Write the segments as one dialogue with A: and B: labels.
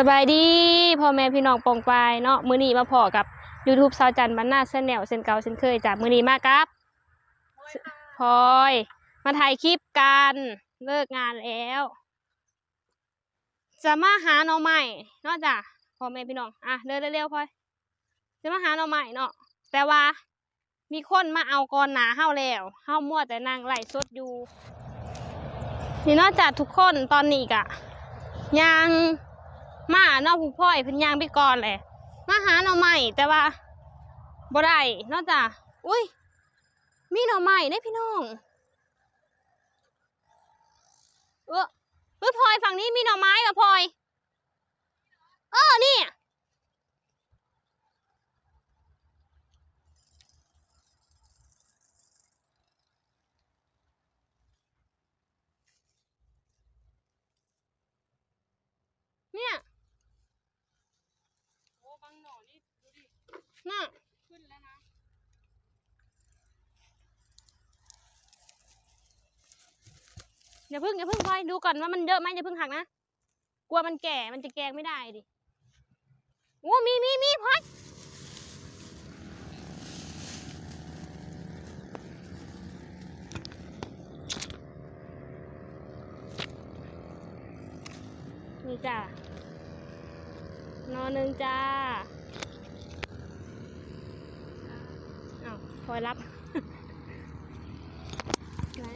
A: สบายดีพ่อแม่พี่น้องปองปายเนาะมือนี้มาพอกับ YouTube สาวจันบรรณาเส้นแนลเส้นเก่าเส้นเคยจากมือนี้มากครับพลอย มาถ่ายคลิปกันเลิกงานแล้ว จะมาหาหน่อใหม่เนาะจ้ะพ่อแม่พี่น้องอะเร็วเร็วๆพลอยจะมาหาหน่อใหม่เนาะแต่ว่ามีคนมาเอาก่อนหนาเฮาแล้วเฮามั่วแต่นั่งไล่สดอยู่นี่เนอกจากทุกคนตอนนี้กะยัง มาเนอกผู้พ่อยเพิ่นยางไปก่อนแหละมาหาหน่อใหม่แต่ว่าบ่ได้นอกจากอุ้ย มีหน่อใหม่ได้พี่น้อง เออเฮ้ยพลอยฝั่งนี้มีหน่อไม้กับพลอย เออนี่เนี่ย
B: โอ้บางหน่อนี่ดูดิ
A: น่ะ
B: ขึ้นแล้วนะ
A: อย่าเพึ่งอย่าเพึ่งพลอยดูก่อนว่ามันเยอะไหมอย่าเพึ่งหักนะกลัวมันแก่มันจะแกงไม่ได้ดิโอ้มีมีมีพลอยนี่จ้ะนอนหนึ่งจ้า อ้าวพลอยรับไหน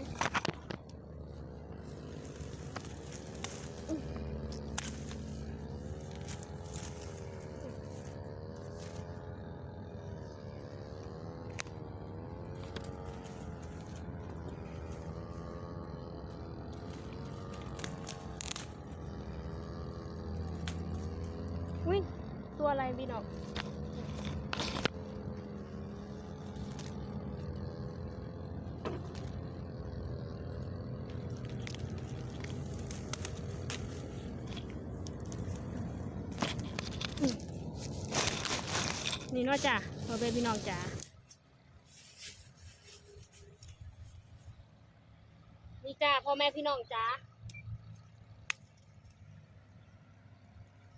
A: อุ้ยตัวอะไรบินออก นี่เนาะจ้ะพ่อแม่พี่น้องจ้านี่จ้าพ่อแม่พี่น้องจ้า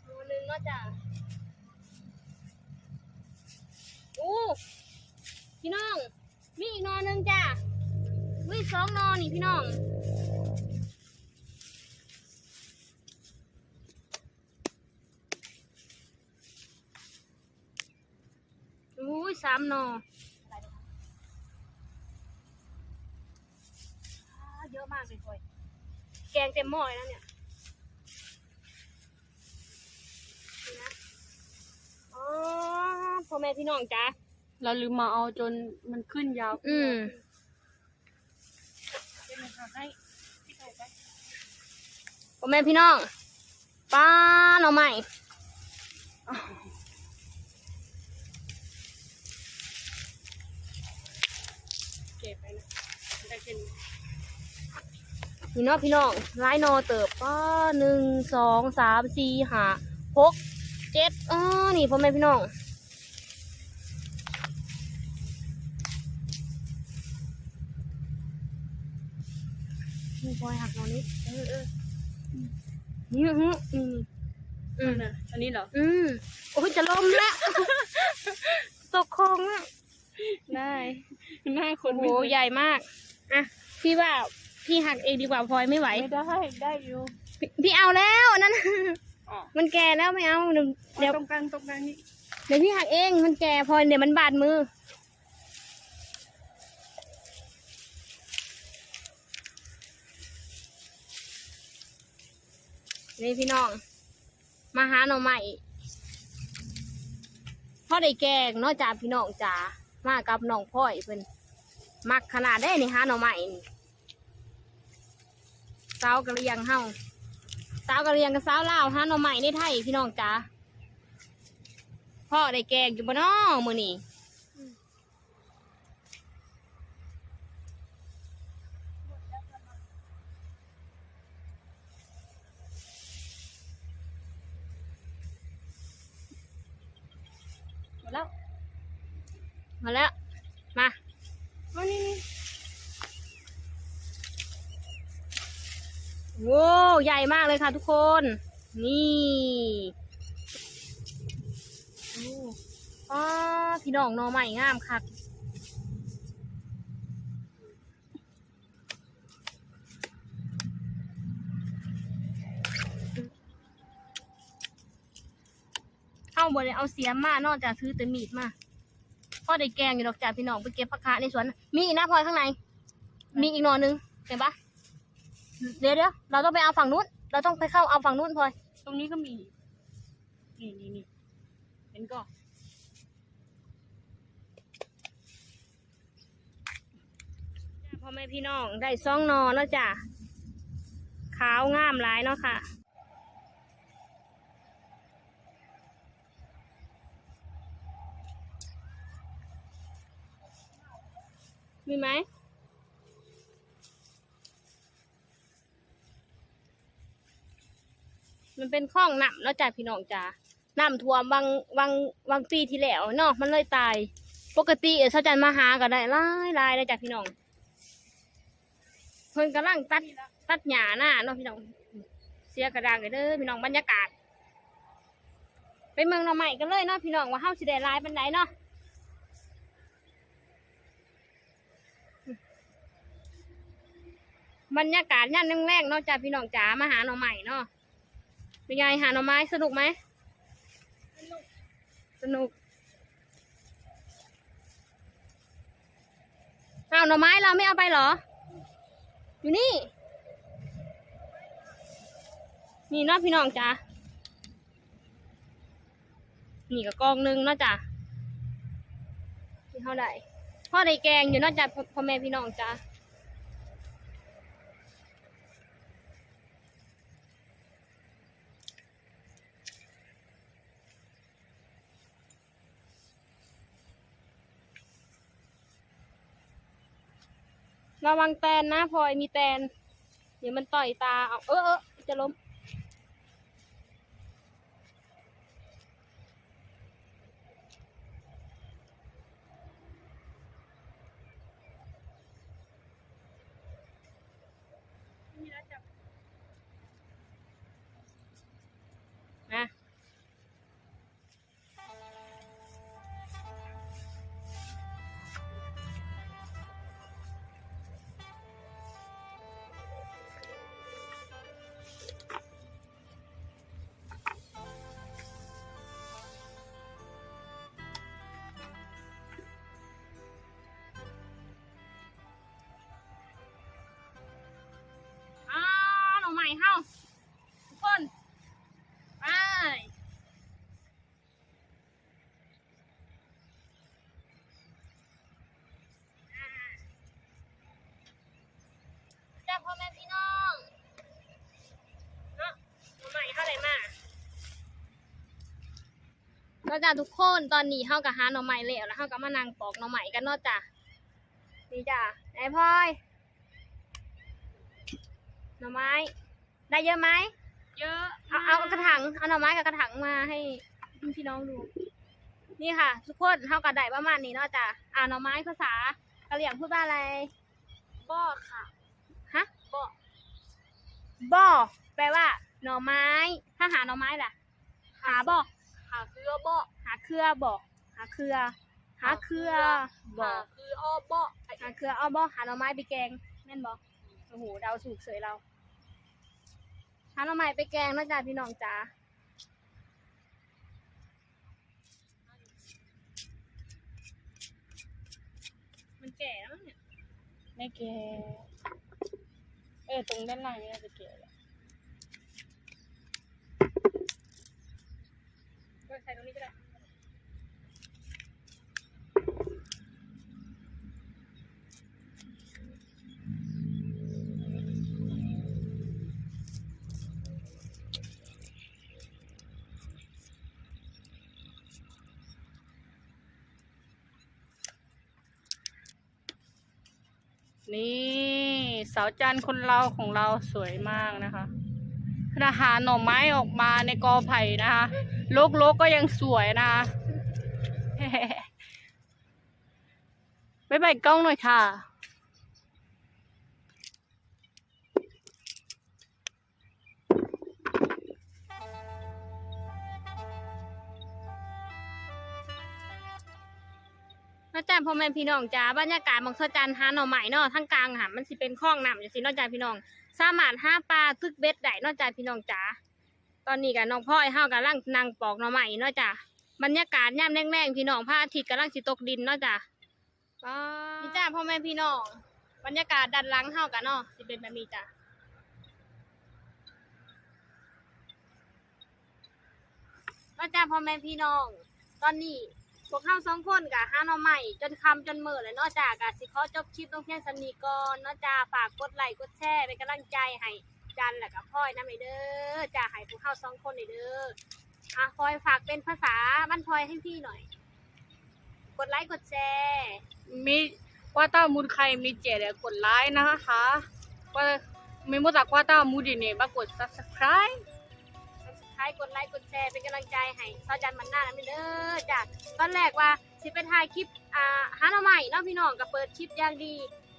A: ตัวหนึ่งเนาะจ้าอู้พี่น้อง มีอีกนอหนึ่งจ้าวิสองนอนี่พี่น้องอุ้ยสามหนออ่าเยอะมากเลยพลอยแกงเต็มหม้อเลยนะเนี่ยนี่นะอ๋อพ่อแม่พี่น้องจ้า
B: เราลืมมาเอาจนมันขึ้นยาว
A: อืม
B: เป็นไงคะ ให้พี่ไก่ไป
A: พ่อแม่พี่น้องป้าหน่อใหม่
B: เก็บไปนะได้เป็น
A: นี่เนาะพี่น้องร้ายนอเติบป้าหนึ่งสองสามสี่ห้าหกเจ็ดอ๋อนี่พ่อแม่พี่น้อง นี่พลอยหักหนอนี้เออเออนี่ฮึนี่อืม
B: นะอันนี้เหรอ
A: อืมโอ้ยจะล้มแล้วตกคลองอะได้
B: หน้าค
A: โอ้
B: น
A: โห
B: ไม่
A: ใหญ่มากอะพี่ว่าพี่หักเองดีกว่าพลอยไม่ไหว
B: ไม่ได้ได้อยู่
A: พี่พี่เอาแล้วนั่น
B: อ๋อ
A: มันแก่แล้วไม่เอาเดี๋ยวเดี๋ยว
B: ตรงกลางตรงกลางนี่
A: เดี๋ยวพี่หักเองมันแก่พลอยเดี๋ยวมันบาดมือ นี่พี่น้อง มาหาหน่อใหม่พ่อได้แกงเนอกจากพี่น้องจ๋ามากับน้องพ่อยเพิ่นมักขนาดได้นี่หาหน่อใหม่นี่สาวกะเรียงเฮาสาวกะเรียงกับสาวลาวหาหน่อใหม่ในไทยพี่น้องจ๋าพ่อได้แกงอยู่บ่น้อมื้อนี้ แล้ว มาแล้ว มาเอานี่นี่โว้ใหญ่มากเลยค่ะทุกคน นี่โอ้อ๋อพี่น้องหนอใหม่งามคัก เอาบ่ได้เอาเสียมมานอกจากซื้อแต่มีดมาพ่อได้แกงอยู่ดอกจ้าพี่น้องไปเก็บผักคะในสวน มีอีกนะพลอยข้างใน มีอีกหนอหนึงเห็นปะเดี๋ยวเดี๋ยวเราต้องไปเอาฝั่งนู้น เราต้องไปเข้าเอาฝั่งนู้นพลอย
B: ตรงนี้ก็มี นี่นี่นี่เห็นก็
A: พ่อแม่พี่น้องได้ซองนอแล้วจ้ะขาวงามหลายเนาะค่ะ มีไหมมันเป็นคลองน้ำแล้วจ้ะพี่น้องจ้าน้ำท่วมวังวังวังปีที่แล้วเนาะมันเลยตาย ปกติเออเขาจันมาหาก็ได้หลายหลายเลยจ้ะพี่น้องเพิ่นกำลังตัดตัดหญ้าหน้าเนาะพี่น้อง เสียกระดางเลยเด้อพี่น้องบรรยากาศ ไปเมืองหน่อใหม่กันเลยเนาะพี่น้องว่าเฮาสิได้หลายปานใดเนาะ บรรยากาศย่านแรงๆเนาะจ้ะพี่น้องจ๋ามาหาหน่อใหม่เนาะเป็นไงหาหน่อไม้สนุกไหมสนุกอ้าหน่อไม้เราไม่เอาไปหรอ อยู่นี่ นี่เนาะพี่น้องจ้านี่ก็กองหนึงเนาะจ้ะที่เท่าไหร่พ่อได้แกงอยู่เนาะจ้ะพ่อพ่อแม่พี่น้องจ้า ระวังแตนนะพลอยมีแตน เดี๋ยวมันต่อยตาเอาเออเออจะล้ม ก็จ้าทุกคนตอนนี้เฮากับหาหน่อใหม่แล้วแล้วเฮาก็มานั่งปอกหน่อใหม่กันเนาะจ้ะนี่จ้ะไหนพลอยหน่อไม้ ได้เยอะไหม
B: เยอะ
A: เอาเอากระถางเอาหน่อไม้กับกระถางมาให้พี่น้องดู นี่ค่ะ ทุกคนเท่ากับได้ประมาณนี้เนาะจ้ะอ่าหน่อไม้ภาษากะเหรี่ยงพูดว่าอะไร
B: บ่อค่ะ
A: ฮะ
B: บ่อ
A: บ่อแปลว่า หน่อไม้ ถ้าหาหน่อไม้ล่ะ หาบ่อ
B: หาคือบ่อ
A: หาเครือบ่อหาเครือ หาเครือบ่
B: หาคืออ้อบ่อ
A: หาเครือเอาบ่อหาหน่อไม้ไปแกงแม่นบ่โอ้โหเดาถูกเสยเราหาหน่อไม้ไปแกงเนาะจ้ะพี่น้องจ้ามันแก่แล้วเนี่ย
B: ไม่แก่เออตรงด้านล่างนี่น่าจะแก่แล้ว
A: ใส่ตรงนี้ก็ได้
B: นี่สาวจันทร์คนเราของเราสวยมากนะคะถ้าหาหน่อไม้ออกมาในกอไผ่นะคะ ลกๆกก็ยังสวยนะไปใบกล้องหน่อยค่ะ
A: นะจ๊ะพ่อแม่พี่น้องจ้าบรรยากาศบางสะจันหาหน่อใหม่เนาทั้งกลางหัมันสิเป็นคล้องนำอย่างสินอกจากพี่น้อง สามารถห้าปลาตึกเบ็ดได้นอกจากพี่น้องจ้า ตอนนี้กับน้องพ่อยเฮากำลังนั่งปอกหน่อใหม่เนาะจ้าบรรยากาศยามแรงๆพี่น้องพระอาทิตย์กำลังสิตกดินเนาะจ้านี่จ้าพ่อแม่พี่น้องบรรยากาศด้านหลังเฮากันเนาะสิเป็นแบบนี้จ้าเนาะจ้าพ่อแม่พี่น้อง ตอนนี้พวกเฮาสองคนกะหาหน่อใหม่จนคำจนมื้อเลยเนาะจ้ากะสิขอจบคลิปตรงเพียงสำนีก่อนเนาะจ้าฝากกดไลค์กดแชร์เป็นกำลังใจให้ จันและกับพ่อยนำไปเด้อจ้าให้พวกเฮาสองคนเลยเด้ออะพลอยฝากเป็นภาษาบ้านพลอยให้พี่หน่อย กดไลค์กดแชร์
B: มีว่าต้ามูดใครมีเจเดี๋ยวกดไลค์นะคะว่าไม่รู้จักว่าต้ามูดเนี่ยมากด subscribe
A: ท้ายกดไลค์กดแชร์เป็นกำลังใจให้สาจันมันหน้านำไปเด้อจ้าตอนแรกว่าสิไปถ่ายคลิปอ่าหาน่อใหม่เนาะพี่น้องก็เปิดคลิปอย่างดี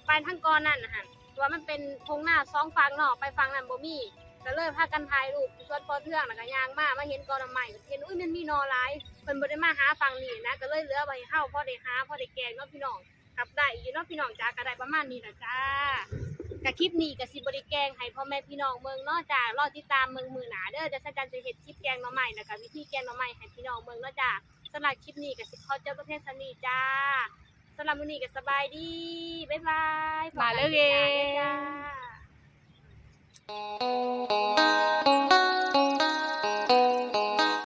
A: ไปทั้งกอนนั่นนะฮะ ว่ามันเป็นทงหน้าสองฝั่งเนาะไปฝั่งนั้นบ่มีก็เลยพากันถ่ายรูปชวนพอเทื่องแล้วก็ยางมามาเห็นกอนใหม่เห็นอุ้ยมันมีนอหลายเพิ่นบ่ได้มาหาฝั่งนี้นะก็เลยเหลือไว้ให้เฮาพอได้หาพอได้แกงเนาะพี่น้องกลับได้อยู่เนาะพี่น้องจ้าก็ได้ประมาณนี้ล่ะจ้าก็คลิปนี้ก็สิบ่ได้แกงให้พ่อแม่พี่น้องเมืองนาะจ้ารอติดตามเมืองมือหนาเด้อเดี๋ยวสัจจันจะเฮ็ดคลิปแกงน่อใหม่แล้วก็วิธีแกงน่อใหม่ให้พี่น้องเมืองนาะจ้าสำหรับคลิปนี้ก็สิขอเจบประเภทสนีจ้า สำหรับมื้อนี้ก็สบายดี บ๊ายบาย
B: มาเลย
A: พบกันคลิปหน้าด้อจ้า